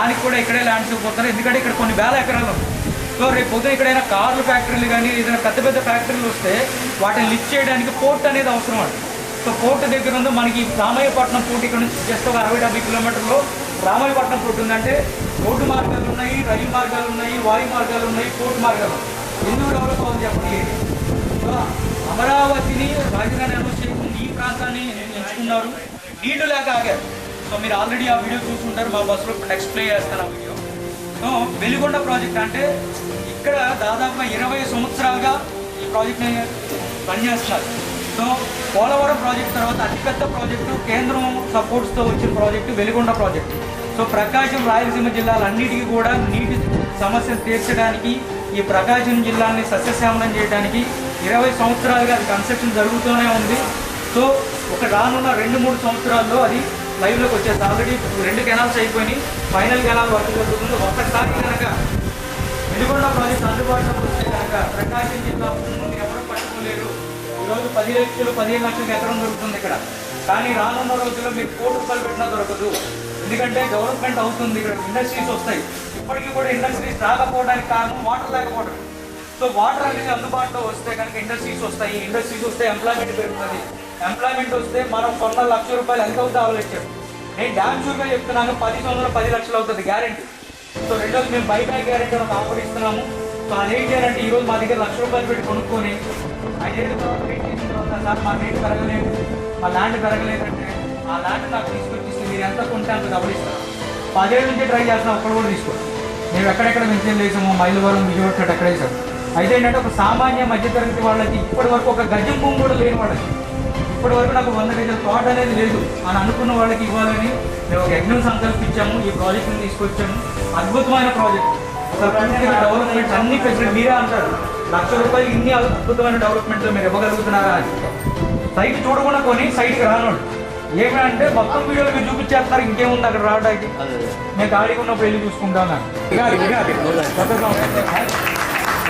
దానికి కూడా ఇక్కడే ల్యాండ్ చూపోతారు ఎందుకంటే ఇక్కడ కొన్ని వేల ఎకరాలు సో రేపు పొద్దున ఎక్కడైనా కార్లు ఫ్యాక్టరీలు కానీ ఏదైనా పెద్ద పెద్ద ఫ్యాక్టరీలు వస్తే వాటిని లిఫ్ట్ చేయడానికి పోర్ట్ అనేది అవసరం అండి. సో పోర్ట్ దగ్గర ఉంది మనకి రామయ్యపట్నం పోర్ట్ ఇక్కడ నుంచి జస్ట్ ఒక అరవై డెబ్బై కిలోమీటర్లో రామయ్యపట్నం పోర్ట్ ఉందంటే రోడ్డు మార్గాలు ఉన్నాయి రైలు మార్గాలు ఉన్నాయి వాయు మార్గాలు ఉన్నాయి పోర్ట్ మార్గాలు ఎందుకు డెవలప్ అవుతుంది చెప్పండి? సో అమరావతిని రాజధాని అనౌన్స్ చేయకుండా ఈ ప్రాంతాన్ని ఎంచుకున్నారు. నీళ్ళు లేక ఆగారు. సో మీరు ఆల్రెడీ ఆ వీడియో చూసుకుంటారు మా బస్సులో ఎక్స్ప్లెయిన్ చేస్తాను ఆ వీడియో సో వెలిగొండ ప్రాజెక్ట్ అంటే ఇక్కడ దాదాపుగా ఇరవై సంవత్సరాలుగా ఈ ప్రాజెక్ట్ని పనిచేస్తున్నారు. సో పోలవరం ప్రాజెక్ట్ తర్వాత అతిపెద్ద ప్రాజెక్టు కేంద్రం సపోర్ట్స్తో వచ్చిన project Veligonda project so Prakasam Rayalaseema జిల్లాలన్నిటికీ కూడా నీటి సమస్యను తీర్చడానికి ఈ ప్రకాశం జిల్లాని సస్యశ్యామలం చేయడానికి ఇరవై సంవత్సరాలుగా అది కన్స్ట్రక్షన్ జరుగుతూనే ఉంది. సో ఒక రానున్న రెండు మూడు సంవత్సరాల్లో అది లైవ్లోకి వచ్చేసి ఆల్రెడీ రెండు కెనాల్స్ అయిపోయి ఫైనల్ కెనాల్ వర్క్ జరుగుతుంది ఒక్కసారి కనుక వెలుగొండ ప్రాజెక్ట్ అందుబాటులోకి వస్తే కనుక ప్రకాశం జిల్లా ముందు ఎవరు పట్టుకోలేరు. ఈరోజు పది లక్షలు పదిహేను లక్షలకు ఎకరం దొరుకుతుంది ఇక్కడ. కానీ రానున్న రోజుల్లో మీరు కోటి రూపాయలు పెట్టినా దొరకదు. ఎందుకంటే డెవలప్మెంట్ అవుతుంది. ఇక్కడ ఇండస్ట్రీస్ వస్తాయి. ఇప్పటికీ కూడా ఇండస్ట్రీస్ రాకపోవడానికి కారణం వాటర్ లేకపోవడం. సో వాటర్ అనేది అందుబాటులో వస్తే కనుక ఇండస్ట్రీస్ వస్తాయి. ఇండస్ట్రీస్ వస్తే ఎంప్లాయ్మెంట్ పెరుగుతుంది. ఎంప్లాయ్మెంట్ వస్తే మనం కొన్న లక్ష రూపాయలు ఎంత అవుతుంది ఆలోచించాం నేను డ్యామ్ షూర్గా చెప్తున్నాను పది సంవత్సరాలు పది లక్షలు అవుతుంది గ్యారెంటీ సో రెండోది మేము బైబ్యాక్ గ్యారెంటీ ఒక ఆఫర్ ఇస్తున్నాము. సో అదేం చేయాలంటే ఈరోజు మా దగ్గర లక్ష రూపాయలు పెట్టి కొనుక్కొని ఐదేళ్ళ తర్వాత వెయిట్ చేసిన తర్వాత సార్ మా రేట్ పెరగలేదు మా ల్యాండ్ పెరగలేదంటే ఆ ల్యాండ్ నాకు తీసుకొచ్చేసి మీరు ఎంత కొంటే అంత డబ్బులు ఇస్తారు పదేళ్ళ నుంచి ట్రై చేస్తున్నా ఒక్కడు కూడా తీసుకోండి. మేము ఎక్కడెక్కడ మెన్షన్ చేసాము మైలవరం విజయవాడ ఎక్కడ వేసాము అయితే ఏంటంటే ఒక సామాన్య మధ్యతరగతి వాళ్ళకి ఇప్పటి వరకు ఒక గజం భూమి కూడా లేని వాళ్ళకి ఇప్పటి వరకు నాకు వంద గజాల తోట అనేది లేదు. అని అనుకున్న వాళ్ళకి ఇవ్వాలని మేము ఒక యజ్ఞం సంకల్పించాము ఈ ప్రాజెక్ట్ని తీసుకొచ్చాము. అద్భుతమైన ప్రాజెక్ట్ డెవలప్మెంట్స్ అన్ని ఫెసిలిటీ మీరే అంటారు. లక్ష రూపాయలు ఇన్ని అద్భుతమైన డెవలప్మెంట్లు మీరు ఇవ్వగలుగుతున్నారా అని. సైట్ చూడకుండా కొని సైట్కి రానోడు ఏమంటే మొత్తం వీడియోలు మీరు చూపించేస్తారు ఇంకేముంది అక్కడ రావడానికి? నేను ఖాళీగా ఉన్నప్పుడు వెళ్ళి చూసుకుంటాను.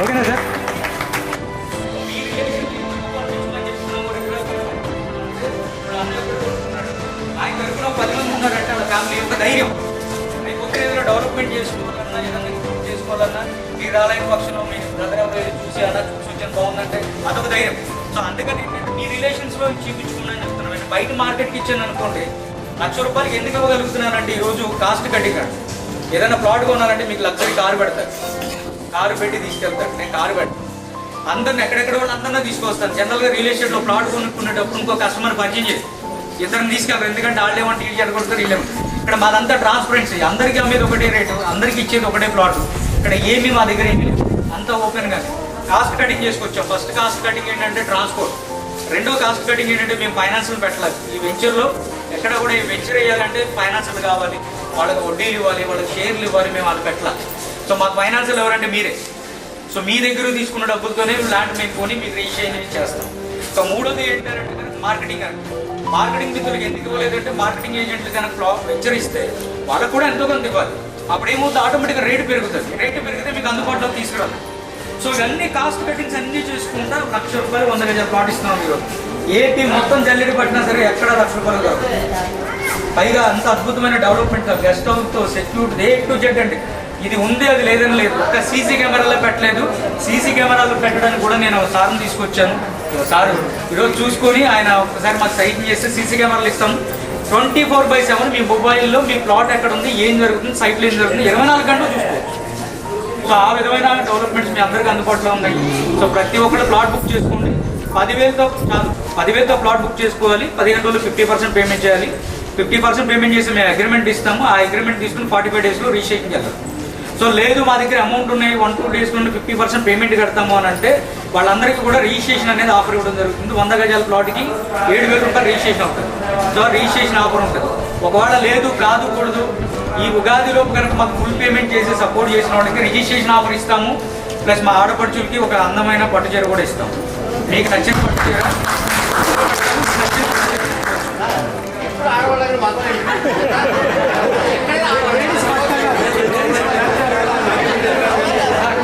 ఓకేనా సార్? ఆయన తరఫున పది మంది ఉన్నారంటే వాళ్ళ ఫ్యామిలీ యొక్క ధైర్యం అయిపోతే ఏదైనా డెవలప్మెంట్ చేసుకోవాలన్నా ఏదైనా ఇంప్రూవ్ చేసుకోవాలన్నా మీరు రాలేని పక్షంలో మీ బ్రదర్ ఎవరు చూసి అలా సూచన బాగుందంటే అదొక ధైర్యం సో అందుకని ఏంటంటే మీ రిలేషన్స్లో చూపించుకున్నాను చెప్తున్నాను నేను బయట మార్కెట్కి ఇచ్చాను అనుకోండి లక్ష రూపాయలకి ఎందుకు ఇవ్వగలుగుతున్నానంటే ఈరోజు కాస్ట్ కట్టింగ్ ఏదైనా ప్లాట్ కొనాలంటే మీకు లగ్జరీ కారు పెడతారు. కారు పెట్టి తీసుకెళ్తాడు. నేను కారు పెట్టి అందరిని ఎక్కడెక్కడ వాళ్ళు అందరినీ తీసుకొస్తాను. జనరల్గా రియల్ ఎస్టేట్లో ప్లాట్ కొనుక్కునేటప్పుడు ఇంకో కస్టమర్ పరిచయం చేసి ఇద్దరిని తీసుకెళ్ళరు ఎందుకంటే వాళ్ళు ఏమంటే ఇల్లు చెడగొడతారు ఇల్లు ఇక్కడ మాదంతా ట్రాన్స్పరెన్సీ అందరికీ అమ్మేది ఒకటే రేటు అందరికీ ఇచ్చేది ఒకటే ప్లాట్ ఇక్కడ ఏమీ మా దగ్గర ఏమీ లేదు. అంతా ఓపెన్గా కాస్ట్ కటింగ్ చేసుకొచ్చాం. ఫస్ట్ కాస్ట్ కటింగ్ ఏంటంటే ట్రాన్స్పోర్ట్ రెండో కాస్ట్ కటింగ్ ఏంటంటే మేము ఫైనాన్స్లు పెట్టలేదు. ఈ వెంచర్లో ఎక్కడ కూడా ఈ వెంచర్ వేయాలంటే ఫైనాన్స్లు కావాలి. వాళ్ళకి వడ్డీలు ఇవ్వాలి వాళ్ళకి షేర్లు ఇవ్వాలి మేము వాళ్ళు పెట్టాలి సో మాకు ఫైనాన్షియల్ ఎవరంటే మీరే. సో మీ దగ్గర తీసుకున్న డబ్బులతోనే ల్యాండ్ మేము కొని మీకు రిజిస్ట్రేషన్ చేస్తాం. సో మూడోది ఏంటంటే మార్కెటింగ్ మార్కెటింగ్ మిత్రులకు ఎందుకు ఇవ్వలేదంటే మార్కెటింగ్ ఏజెంట్లు కనుక ఫ్లాప్ వెంచర్ ఇస్తే వాళ్ళకు కూడా ఎంతో కొంత ఇవ్వాలి. అప్పుడు ఏమవుతుంది? ఆటోమేటిక్గా రేటు పెరుగుతుంది. రేటు పెరిగితే మీకు అందుబాటులో తీసుకురాదు సో ఇవన్నీ కాస్ట్ కటింగ్స్ అన్ని చూసుకుంటా లక్ష రూపాయలు వంద గజాలు ప్లాట్ ఇస్తున్నాం మీరు ఏపీ మొత్తం జల్లెడి పట్టినా సరే ఎక్కడ లక్ష రూపాయలు కాదు. పైగా అంత అద్భుతమైన డెవలప్మెంట్ గెస్ట్ హౌస్తో సెక్యూరిటీ ఏ టు జెడ్ అండి. ఇది ఉంది అది లేదని లేదు. ఒక్క సీసీ కెమెరాలో పెట్టలేదు. సీసీ కెమెరాలు పెట్టడానికి కూడా నేను సార్ని తీసుకొచ్చాను. సారు ఈరోజు చూసుకొని ఆయన ఒకసారి మాకు సైట్ చేస్తే సీసీ కెమెరాలు ఇస్తాం. ట్వంటీ ఫోర్ బై సెవెన్ మీ మొబైల్లో మీ ప్లాట్ ఎక్కడ ఉంది ఏం జరుగుతుంది సైట్లో ఏం జరుగుతుంది ఇరవై నాలుగు గంటలు చూసుకోవచ్చు. సో ఆ విధమైన డెవలప్మెంట్స్ మీ అందరికీ అందుబాటులో ఉన్నాయి. సో ప్రతి ఒక్కరు ప్లాట్ బుక్ చేసుకోండి. పదివేలతో పదివేలతో ప్లాట్ బుక్ చేసుకోవాలి. పదిహేను రోజులు ఫిఫ్టీ పర్సెంట్ పేమెంట్ చేయాలి. ఫిఫ్టీ పర్సెంట్ పేమెంట్ చేసి మేము అగ్రిమెంట్ ఇస్తాము. ఆ అగ్రిమెంట్ తీసుకుని ఫార్టీ ఫైవ్ డేస్లో రిజిస్ట్రేషన్ చేద్దాం. సో లేదు మా దగ్గర అమౌంట్ ఉన్నాయి వన్ టూ డేస్ నుండి ఫిఫ్టీ పర్సెంట్ పేమెంట్ కడతాము అని అంటే వాళ్ళందరికీ కూడా రిజిస్ట్రేషన్ అనేది ఆఫర్ ఇవ్వడం జరుగుతుంది. వంద గజాల ప్లాట్కి ఏడు వేల రూపాయలు రిజిస్ట్రేషన్ అవుతుంది. సో రిజిస్ట్రేషన్ ఆఫర్ ఉంటుంది. ఒకవేళ లేదు కాదు కూడదు ఈ ఉగాదిలోపు కనుక మాకు ఫుల్ పేమెంట్ చేసి సపోర్ట్ చేసిన వాళ్ళకి రిజిస్ట్రేషన్ ఆఫర్ ఇస్తాము. ప్లస్ మా ఆడపడుచులకి ఒక అందమైన పట్టు చీర కూడా ఇస్తాము. మీకు నచ్చిన పట్టు చీర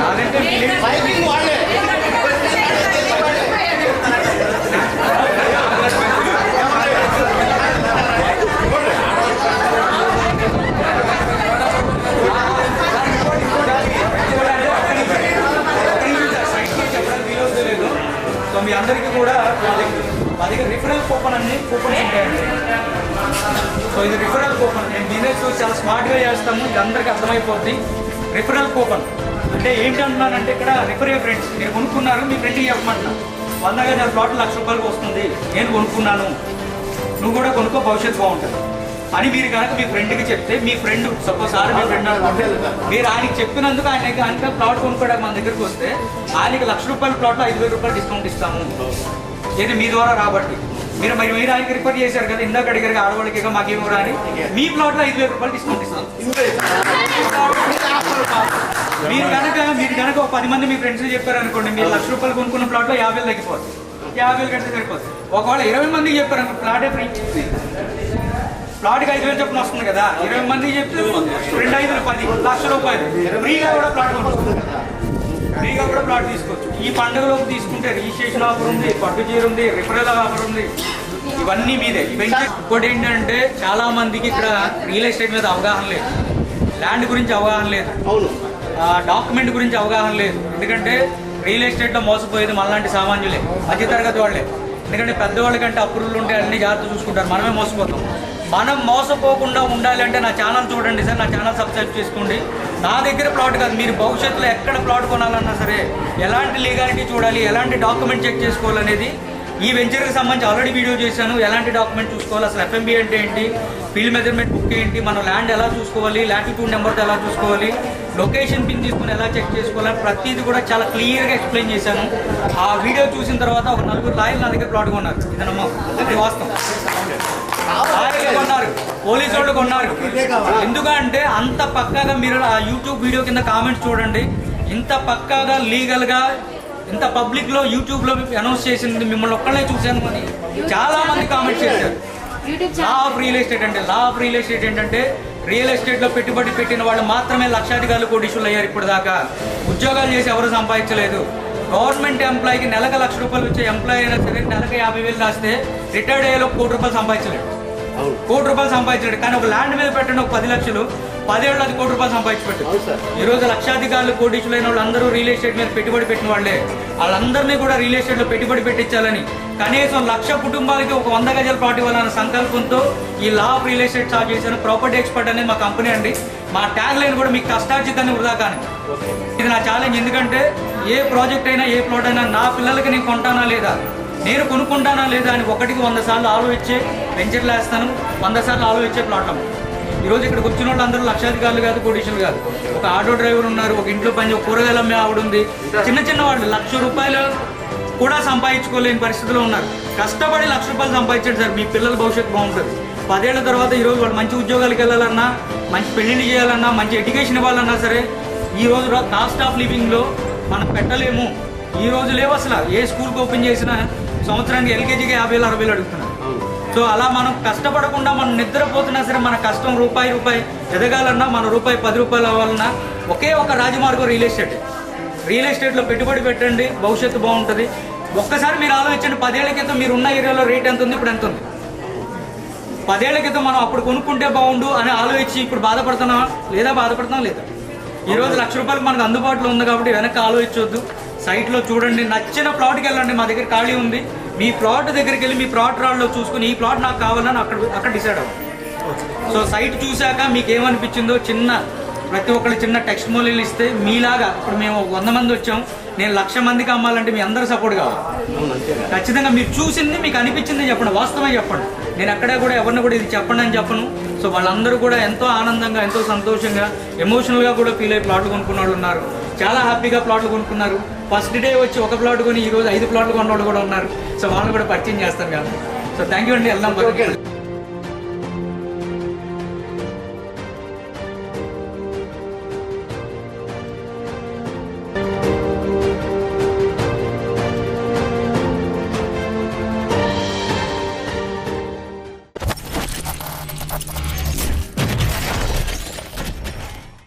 కాదంటే మీ- ఏంటి అంటే సో ఇది రిఫరల్ కూపన్ నేను బిజినెస్ చాలా స్మార్ట్గా చేస్తాము ఇది అందరికీ అర్థమైపోద్ది. రిఫరల్ కూపన్ అంటే ఏంటి అంటున్నానంటే ఇక్కడ రిఫర్ ఏ ఫ్రెండ్స్ మీరు కొనుక్కున్నారు మీ ఫ్రెండ్కి చెప్పమంటున్నా వంద గజాల ప్లాట్ లక్ష రూపాయలకు వస్తుంది. నేను కొనుక్కున్నాను. నువ్వు కూడా కొనుక్కో భవిష్యత్తు బాగుంటుంది. అని మీరు కనుక మీ ఫ్రెండ్కి చెప్తే మీ ఫ్రెండ్ సపోజ్ సార్ మీ ఫ్రెండ్ అనుకుంటే మీరు ఆయనకి చెప్పినందుకు ఆయన ఆయన ప్లాట్ కొనుక్కోవడానికి మన దగ్గరికి వస్తే ఆయనకి లక్ష రూపాయల ప్లాట్లో ఐదు వేల రూపాయలు డిస్కౌంట్ ఇస్తాము. ఇది మీ ద్వారా రాబట్టి. మీరు మరి మీరు ఆయనకి రిఫర్ చేశారు కదా ఇందాక అడిగారు ఆడవాళ్ళకి ఇక మాకు ఏమో రాని మీ ప్లాట్లో ఐదు వేల రూపాయలు డిస్కౌంట్ ఇస్తాం. మీరు కనుక మీరు కనుక ఒక పది మంది మీ ఫ్రెండ్స్ చెప్పారు అనుకోండి మీరు లక్ష రూపాయలు కొనుక్కున్న ప్లాట్లో యాభై వేలు తగ్గిపోతుంది. యాభై వేలు కంటే సరిపోతుంది. ఒకవేళ ఇరవై మందికి చెప్పారు అనుకో ప్లాటే ఫ్రీ ప్లాట్కి ఐదు వేలు చొప్పున వస్తుంది కదా ఇరవై మంది చెప్తే రెండు ఐదు పది లక్ష రూపాయలు. ఫ్రీగా కూడా ప్లాట్ కొనుక్కోవచ్చు. ఫ్రీగా కూడా ప్లాట్ తీసుకోవచ్చు. ఈ పండుగలోకి తీసుకుంటే రిజిస్ట్రేషన్ ఆఫర్ ఉంది పట్టు చీర ఉంది రిఫరల్ ఆఫర్ ఉంది. ఇవన్నీ మీదే. ఇవన్నీ ఇంకోటి ఏంటంటే చాలా మందికి ఇక్కడ రియల్ ఎస్టేట్ మీద అవగాహన లేదు. ల్యాండ్ గురించి అవగాహన లేదు. అవును. డాక్యుమెంట్ గురించి అవగాహన లేదు. ఎందుకంటే రియల్ ఎస్టేట్లో మోసపోయేది మనలాంటి సామాన్యులే మధ్యతరగతి వాళ్ళే. ఎందుకంటే పెద్దవాళ్ళ కంటే అప్రూవల్ ఉంటే అన్ని జాగ్రత్త చూసుకుంటారు. మనమే మోసపోతాం. మనం మోసపోకుండా ఉండాలి అంటే నా ఛానల్ చూడండి సార్ నా ఛానల్ సబ్స్క్రైబ్ చేసుకోండి. నా దగ్గర ప్లాట్ కాదు. మీరు భవిష్యత్తులో ఎక్కడ ప్లాట్ కొనాలన్నా సరే ఎలాంటి లీగాలిటీ చూడాలి ఎలాంటి డాక్యుమెంట్ చెక్ చేసుకోవాలనేది ఈ వెంచర్కి సంబంధించి ఆల్రెడీ వీడియో చేశాను. ఎలాంటి డాక్యుమెంట్ చూసుకోవాలి అసలు ఎఫ్ఎంబి అంటే ఏంటి ఫీల్డ్ మెజర్మెంట్ బుక్ ఏంటి మనం ల్యాండ్ ఎలా చూసుకోవాలి లాటిట్యూడ్ నెంబర్తో ఎలా చూసుకోవాలి లొకేషన్ పిన్ తీసుకుని ఎలా చెక్ చేసుకోవాలి ప్రతిదీ కూడా చాలా క్లియర్గా ఎక్స్ప్లెయిన్ చేశాను. ఆ వీడియో చూసిన తర్వాత ఒక నలుగురు లాయర్లు నా దగ్గర ప్లాట్గా ఉన్నారు ఇది నమ్మకం వాస్తవం. పోలీసు వాళ్ళు కొన్నారు. ఎందుకంటే అంత పక్కాగా మీరు ఆ యూట్యూబ్ వీడియో కింద కామెంట్స్ చూడండి. ఇంత పక్కాగా లీగల్గా ఇంత పబ్లిక్లో యూట్యూబ్లో అనౌన్స్ చేసింది మిమ్మల్ని ఒక్కళ్ళే చూశాను అని చాలా మంది కామెంట్స్ చేశారు. లా ఆఫ్ రియల్ ఎస్టేట్ అంటే లా ఆఫ్ రియల్ ఎస్టేట్ ఏంటంటే రియల్ ఎస్టేట్లో పెట్టుబడి పెట్టిన వాళ్ళు మాత్రమే లక్షాధికారులు కోటీసులు అయ్యారు ఇప్పుడు దాకా ఉద్యోగాలు చేసి ఎవరు సంపాదించలేదు. గవర్నమెంట్ ఎంప్లాయీకి నెలకు లక్ష రూపాయలు వచ్చే ఎంప్లాయీ అయినా సరే నెలకు యాభై వేలు రాస్తే రిటైర్డ్ అయ్యేలో కోటి రూపాయలు సంపాదించలేడు. కోటి రూపాయలు సంపాదించలేడు కానీ ఒక ల్యాండ్ మీద పెట్టండి ఒక పది లక్షలు. పదేళ్ళు అది కోటి రూపాయలు సంపాదించి పెట్టు ఈ రోజు లక్షాధికారులు కోటీశ్వరులైన వాళ్ళందరూ రియల్ ఎస్టేట్ మీద పెట్టుబడి పెట్టిన వాళ్ళే. వాళ్ళందరినీ కూడా రియల్ ఎస్టేట్లో పెట్టుబడి పెట్టించాలని. కనీసం లక్ష కుటుంబాలకి ఒక వంద గజాల ప్లాట్ ఇవ్వాలన్న సంకల్పంతో ఈ law of real estate start చేశాను. ప్రాపర్టీ ఎక్స్పర్ట్ అనేది మా కంపెనీ అండి. మా ట్యాగ్ లైన్ కూడా మీకు కష్టార్జితాన్ని వృధా కానీ. ఇది నా ఛాలెంజ్ ఎందుకంటే ఏ ప్రాజెక్ట్ అయినా ఏ ప్లాట్ అయినా నా పిల్లలకి నేను కొంటానా లేదా? నేను కొనుక్కుంటానా లేదా అని ఒకటికి వంద సార్లు ఆలోచించే వెంచర్లు వేస్తాను. వంద సార్లు ఆలోచించే ప్లాట్ ఈరోజు ఇక్కడికి వచ్చిన వాళ్ళు అందరూ లక్షాధికారులు కాదు కోటీశ్వరులు కాదు. ఒక ఆటో డ్రైవర్ ఉన్నారు ఒక ఇంట్లో పని కూరగాయలు అమ్మే ఆవిడ ఉంది. చిన్న చిన్న వాళ్ళు లక్ష రూపాయలు కూడా సంపాదించుకోలేని పరిస్థితిలో ఉన్నారు. కష్టపడి లక్ష రూపాయలు సంపాదించండి సార్. మీ పిల్లల భవిష్యత్తు బాగుంటుంది. పదేళ్ళ తర్వాత ఈరోజు వాళ్ళు మంచి ఉద్యోగాలకు వెళ్ళాలన్నా మంచి పెళ్ళిళ్ళు చేయాలన్నా మంచి ఎడ్యుకేషన్ ఇవ్వాలన్నా సరే ఈ రోజు కాస్ట్ ఆఫ్ లివింగ్లో మనం పెట్టలేము. ఈ రోజు లేవు అసలు. ఏ స్కూల్కి ఓపెన్ చేసినా సంవత్సరానికి ఎల్కేజీకి యాభై వేలు అరవై వేలు సో అలా మనం కష్టపడకుండా మనం నిద్రపోతున్నా సరే మన కష్టం రూపాయి రూపాయి ఎదగాలన్నా మన రూపాయి పది రూపాయలు అవ్వాలన్నా ఒకే ఒక రాజమార్గం రియల్ ఎస్టేట్. రియల్ ఎస్టేట్లో పెట్టుబడి పెట్టండి భవిష్యత్తు బాగుంటుంది. ఒక్కసారి మీరు ఆలోచించండి పదేళ్ళ క్రితం మీరు ఉన్న ఏరియాలో రేట్ ఎంత ఉంది ఇప్పుడు ఎంత ఉంది? పదేళ్ళ క్రితం మనం అప్పుడు కొనుక్కుంటే బాగుండు అని ఆలోచించి ఇప్పుడు బాధపడుతున్నావా? లేదా బాధపడుతున్నాం లేదా? ఈ రోజు లక్ష రూపాయలకు మనకు అందుబాటులో ఉంది కాబట్టి వెనక్కి ఆలోచించొద్దు. సైట్లో చూడండి నచ్చిన ప్లాట్కి వెళ్ళండి మా దగ్గర ఖాళీ ఉంది. మీ ప్లాట్ దగ్గరికి వెళ్ళి మీ ప్లాట్ రాళ్ళలో చూసుకుని ఈ ప్లాట్ నాకు కావాలని అక్కడ అక్కడ డిసైడ్ అవ్వండి. సో సైట్ చూశాక మీకు ఏమనిపించిందో చిన్న ప్రతి ఒక్కరు చిన్న టెక్స్ట్ మోలీలు ఇస్తే మీలాగా ఇప్పుడు మేము వంద మంది వచ్చాం నేను లక్ష మందికి అమ్మాలంటే మీ అందరూ సపోర్ట్ కావాలి. ఖచ్చితంగా మీరు చూసింది మీకు అనిపించింది చెప్పండి వాస్తవం చెప్పండి. నేను అక్కడే కూడా ఎవరిని కూడా ఇది చెప్పండి అని చెప్పను. సో వాళ్ళందరూ కూడా ఎంతో ఆనందంగా ఎంతో సంతోషంగా ఎమోషనల్గా కూడా ఫీల్ అయ్యి ప్లాట్లు కొనుక్కున్న వాళ్ళు ఉన్నారు. చాలా హ్యాపీగా ప్లాట్లు కొనుక్కున్నారు. ఫస్ట్ డే వచ్చి ఒక ప్లాట్ కొని ఈ రోజు ఐదు ప్లాట్లు కొన్న కూడా ఉన్నారు. సో వాళ్ళని కూడా పరిచయం చేస్తాను కదా. సో థ్యాంక్ యూ అండి. వెళ్దాం